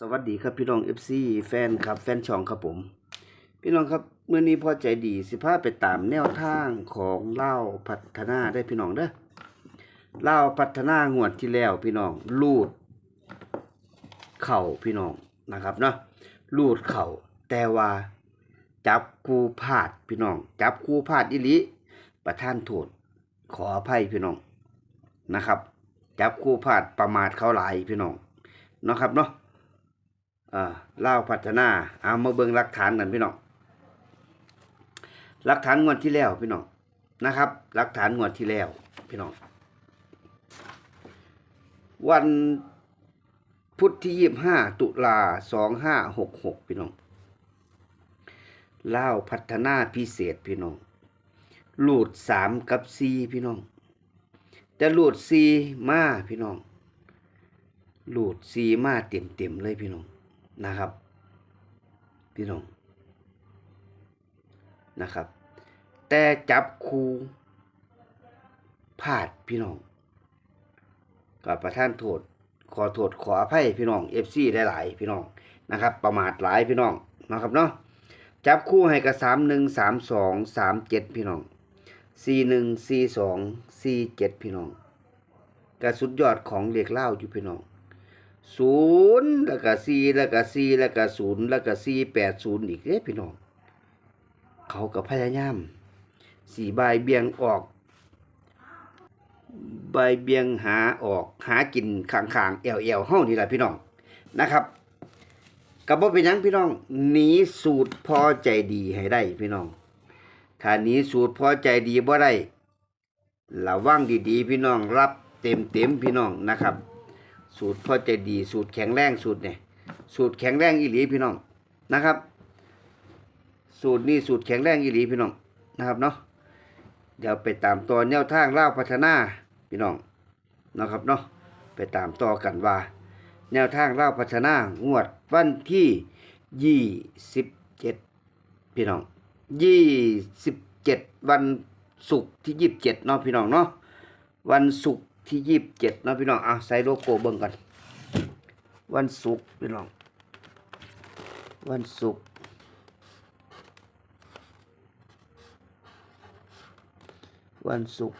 สวัสดีครับพี่น้อง FC แฟนครับแฟนช่องครับผม พี่น้องครับเมื่อนี้พอใจดีสิพาไปตามแนวทางของเล่าพัฒนาได้พี่น้องเด้อเล่าพัฒนางวดที่แล้วพี่น้องลูด เข่าพี่น้องนะครับเนาะลูดเข่าแต่ว่าจับกูพลาดพี่น้อง จับกูพลาดอิลิประท่านโทษขออภัยพี่น้องนะครับ จับกูพลาดประมาทเขาหลายพี่น้องเนะครับเนาะ อ่าเล่าพัฒนาเอามาเบิ่งหลักฐานกันพี่น้องหลักฐานงวดที่แล้วพี่น้องนะครับหลักฐานงวดที่แล้วพี่น้องวันพุธที่ยี่ห้าตุลาสองห้าหกหกพี่น้องเล่าพัฒนาพิเศษพี่น้องหลูดสามกับซีพี่น้องแต่หลูดซีมาพี่น้องหลูดซีมาเต็มเต็มเลยพี่น้อง นะครับ พี่น้องนะครับ แต่จับครูพลาดพี่น้องกับประท่านโทษขอโทษขออภัยพี่น้องเอฟซีหลายๆพี่น้องนะครับ ประมาทหลายพี่น้องนะครับเนาะจับคู่ให้กับสามหนึ่งสามสองสามเจ็ดพี่น้องสี่หนึ่งสี่สองสี่เจ็ดพี่น้องกระสุดยอดของเหล็กเล่าอยู่พี่น้อง ศูนย์แล้วก็สี่แล้วก็สี่แล้วก็ศูนย์แล้วก็สี่แปดศูนย์อีกเด้พี่น้อง เขาก็พยายามสี่ใบเบียงออก ใบเบียงหาออกหากินข้างๆเอวเอวๆเฮ้านี่แหละพี่น้องนะครับกับว่าเป็นยังพี่น้องหนีสูตรพอใจดีให้ได้พี่น้องถ้าหนีสูตรพอใจดีบ่ได้ระวังดีๆ พี่น้องรับเต็มๆพี่น้องนะครับ สูตรพอใจดีสูตรแข็งแรงสูตรเนี่ยสูตรแข็งแรงอีหลีพี่น้องนะครับ สูตรนี้สูตรแข็งแรงอีหลีพี่น้องนะครับเนาะเดี๋ยวไปตามต่อแนวทางเล่าพัฒนาพี่น้องนะครับเนาะไปตามต่อกันว่า แนวทางเล่าพัฒนางวดวันที่ยี่สิบเจ็ดพี่น้องยี่สิบเจ็ดวันศุกร์ที่ยี่สิบเจ็ดเนาะพี่น้องเนาะวันศุกร์ ที่ยี่สิบเจ็ดนะพี่น้องอะใส่โลโก้เบิ่งกัน วันศุกร์พี่น้อง วันศุกร์วันศุกร์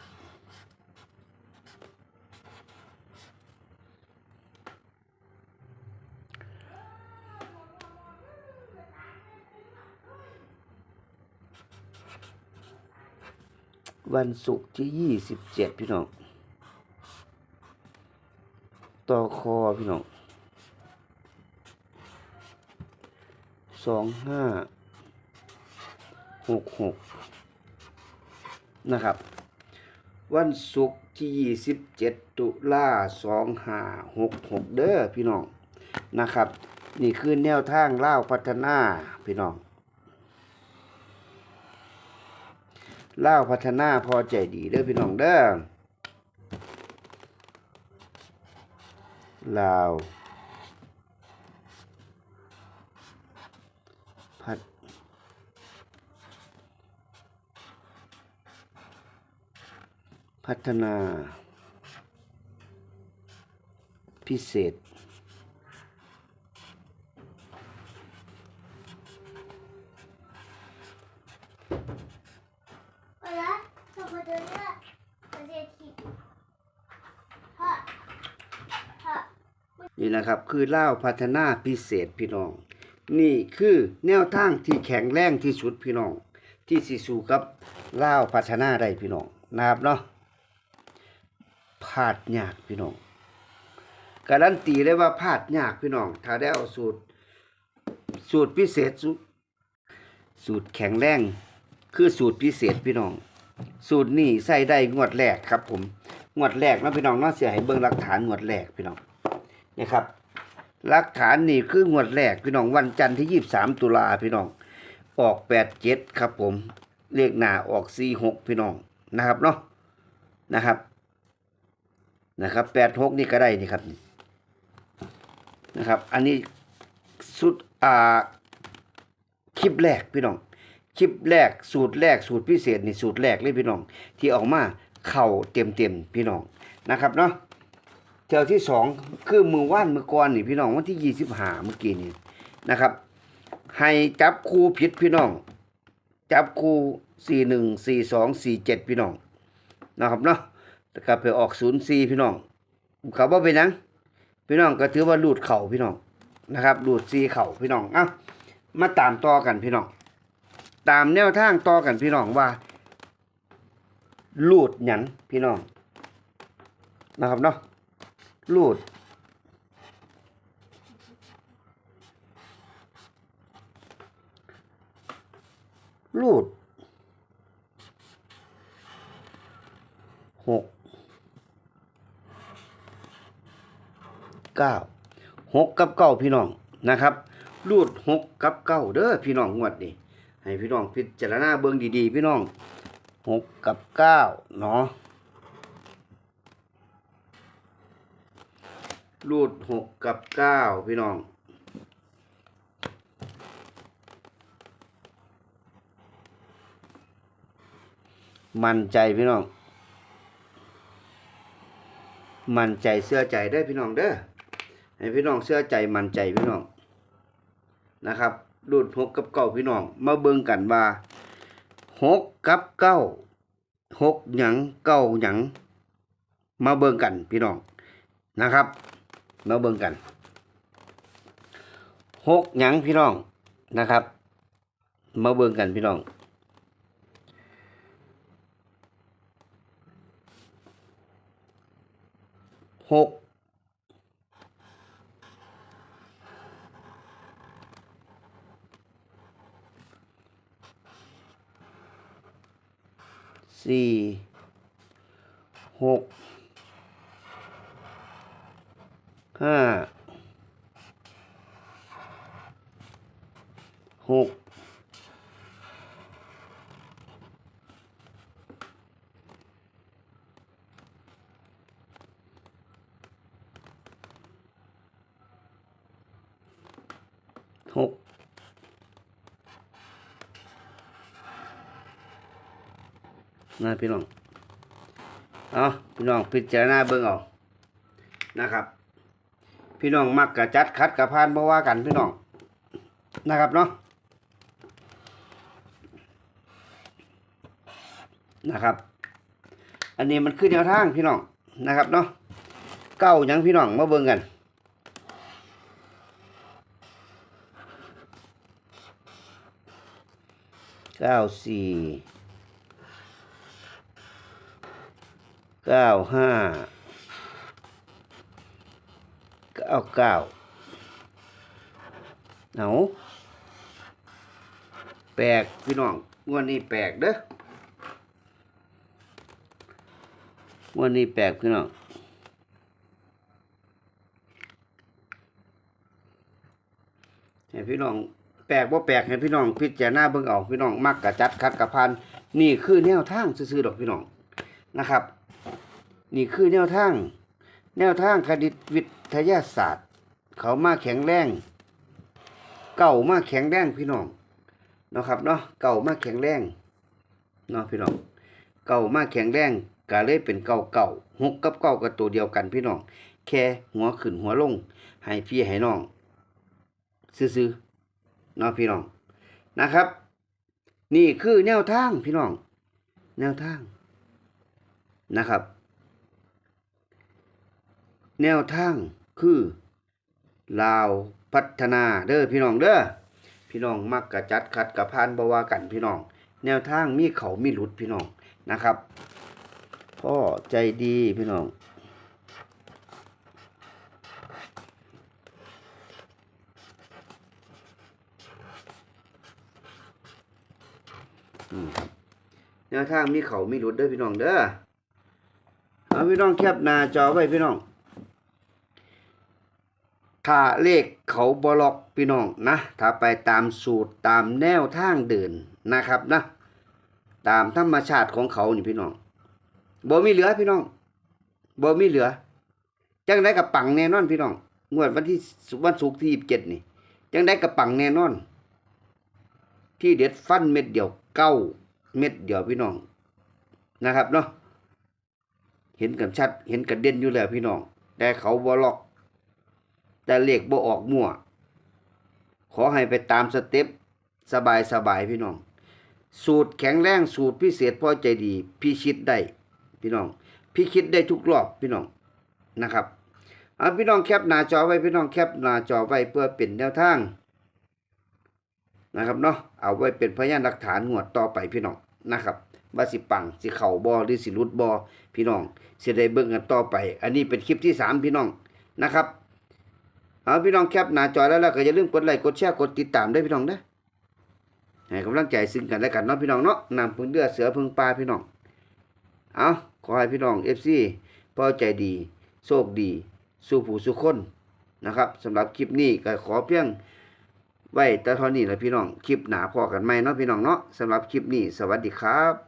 วันศุกร์ที่ยี่สิบเจ็ดพี่น้อง ต่อคอพี่น้องสองห้าหกหกนะครับ วันศุกร์ที่ยี่สิบเจ็ดตุลาสองห้าหกหกเด้อพี่น้องนะครับ นี่คือแนวทางเล่าพัฒนาพี่น้องเล่าพัฒนาพอใจดีเด้อพี่น้องเด้อ ลาว พัดพัฒนา พิเศษ Hola, ¿cómo te va? นี่นะครับ คือเล่าพัฒนาพิเศษพี่น้อง นี่คือแนวทางที่แข็งแรงที่สุดพี่น้อง ที่สิสู่กับเล่าพัฒนาได้พี่น้องนะครับเนาะพลาดยากพี่น้องการันตีเลยว่าพลาดยากพี่น้อง ถ้าได้เอาสูตร สูตรพิเศษสูตรสูตรแข็งแรง คือสูตรพิเศษพี่น้อง สูตรนี้ใส่ได้งวดแรกครับผม งวดแรกนะพี่น้องเนาเสียให้เบิ่งหลักฐานงวดแรกพี่น้อง นะครับหลักฐานนี่คืองวดแรกพี่น้องวันจันทร์ที่ยี่สามตุลาพี่น้อง ออกแปดเจ็ดครับผมเลขหน้าออกสี่หกพี่น้องนะครับเนาะนะครับนะครับแปดหกนี่ก็ได้นี่ครับนะครับ อันนี้สุดอ่าคลิปแรกพี่น้องคลิปแรกสูตรแรกสูตรพิเศษนี่สูตรแรกเลยพี่น้อง ที่ออกมาเข่าเต็มเต็มๆพี่น้องนะครับเนาะ เที่ยวที่สองคือมือว่านมือก่อนนี่พี่น้องวันที่ยี่สิบห้าเมื่อกี้นี่นะครับ ให้จับคู่ผิดพี่น้อง จับคู่สี่หนึ่งสี่สองสี่เจ็ดพี่น้องนะครับเนาะแล้วก็ไปออกศูนย์สี่พี่น้องเขาว่าเป็นหยังพี่น้องก็ถือว่าลูดเข่าพี่น้องนะครับลูดซีเข่าพี่น้องเอ้ามาตามต่อกันพี่น้อง ตามแนวทางต่อกันพี่น้องว่าลูดหยันพี่น้องนะครับเนาะ ลูดรูดหกเก้าหกกับเก้าพี่น้องนะครับรูดหกกับเก้าเด้อพี่น้องงวดนี้ให้พี่น้องพิจารณาเบิ่งดีๆ พี่น้องหกกับเก้าเนาะ รูดหกกับเก้าพี่น้อง มั่นใจพี่น้อง มั่นใจเสื้อใจได้พี่น้องเด้อให้พี่น้องเสื้อใจมั่นใจพี่น้องนะครับรูดหกกับเก้าพี่น้อง มาเบิ่งกันว่าหกกับเก้าหกหยังเก้าหยังมาเบิ่งกันพี่น้องนะครับ มาเบิ่งกันหกหยังพี่น้องนะครับ มาเบิ่งกันพี่น้องหกสี่หก ห้าหกหกนะพี่น้อง เอาพี่น้องพิจารณาเบิ่งเอานะครับ พี่น้องมักกะจัดคัดกะพานบ่ว่ากันพี่น้องนะครับเนาะนะครับ อันนี้มันคือแนวทางพี่น้องนะครับเนาะเก้ายังพี่น้องมาเบิ่งกันเก้าสี่เก้าห้า เก้าเก้าเอาแปลกพี่น้องงวดนี้แปลกเด้องวดนี้แปลกพี่น้องให้พี่น้องแปลกว่าแปลกให้พี่น้องพิจารณาเบิ่งเอาพี่น้องมักกะจัดคัดกะพันนี่คือแนวทางซื่อๆดอกพี่น้องนะครับ นี่คือแนวทาง แนวทางคณิตวิทยาศาสตร์ เขามาแข็งแรง เก่ามาแข็งแรงพี่น้องเนาะครับเนาะเก่ามาแข็งแรงเนาะพี่น้องเก่ามาแข็งแรงก็เลยเป็นเก่าเก่าหกกับเก่ากับตัวเดียวกันพี่น้องแค่หัวขึ้นหัวลงให้พี่ให้น้องซื่อๆเนาะพี่น้องนะครับ นี่คือแนวทางพี่น้อง แนวทางนะครับ แนวทางคือลาวพัฒนาเด้อพี่น้องเด้อพี่น้องมักกะจัดขัดกะพานบว่ากันพี่น้อง แนวทางมีเขามีหลุดพี่น้องนะครับ พ่อใจดีพี่น้องแนวทางมีเขามีหลุดเด้อพี่น้องเด้อเอาพี่น้องแคปหน้าจอไว้พี่น้อง ถ้าเลขเขาบล็อกพี่น้องนะถ้าไปตามสูตรตามแนวทางเดินนะครับนะ ตามธรรมชาติของเขานี่พี่น้องบ่มีเหลือพี่น้องบ่มีเหลือจังได้กับปังแน่นอนพี่น้องงวดวันที่วันศุกร์ที่27นี่จังได้กับปังแน่นอน ที่เด็ดฟันเม็ดเดียวเก้าเม็ดเดียวพี่น้องนะครับเนาะเห็นกันชัดเห็นกันเด่นอยู่แล้วพี่น้องแต่เขาบล็อก แต่เลขบ่ออกมั่ว ขอให้ไปตามสเต็ปสบายสบายพี่น้อง สูตรแข็งแรงสูตรพิเศษพอใจดีพี่ชิดได้พี่น้อง พี่คิดได้ทุกรอบพี่น้องนะครับเอาพี่น้องแคปหน้าจอไว้พี่น้องแคปหน้าจอไว้เพื่อเป็นแนวทางนะครับเนาะเอาไว้เป็นพยานหลักฐานงวดต่อไปพี่น้องนะครับว่าสิปังสิเข่าบอหรือสิรุดบอพี่น้องสิได้เบิ่งกันต่อไป อันนี้เป็นคลิปที่สามพี่น้องนะครับ เอาพี่น้องแคปหน้าจอแล้วแล้วก็อย่าลืมกดไลค์กดแชร์กดติดตามด้วยพี่น้องนะให้กำลังใจซึ่งกันและกันเนาะพี่น้องเนาะนำพึ่งเดือเสือพึ่งปลาพี่น้อง เอาขอให้พี่น้องเอฟซีพอใจดี โชคดี สู้ผู้สู้คนนะครับสำหรับคลิปนี้ก็ขอเพียงไว้แต่เท่านี้แหละพี่น้อง คลิปหนาพอกันไหมเนาะพี่น้องเนาะสำหรับคลิปนี้ สวัสดีครับ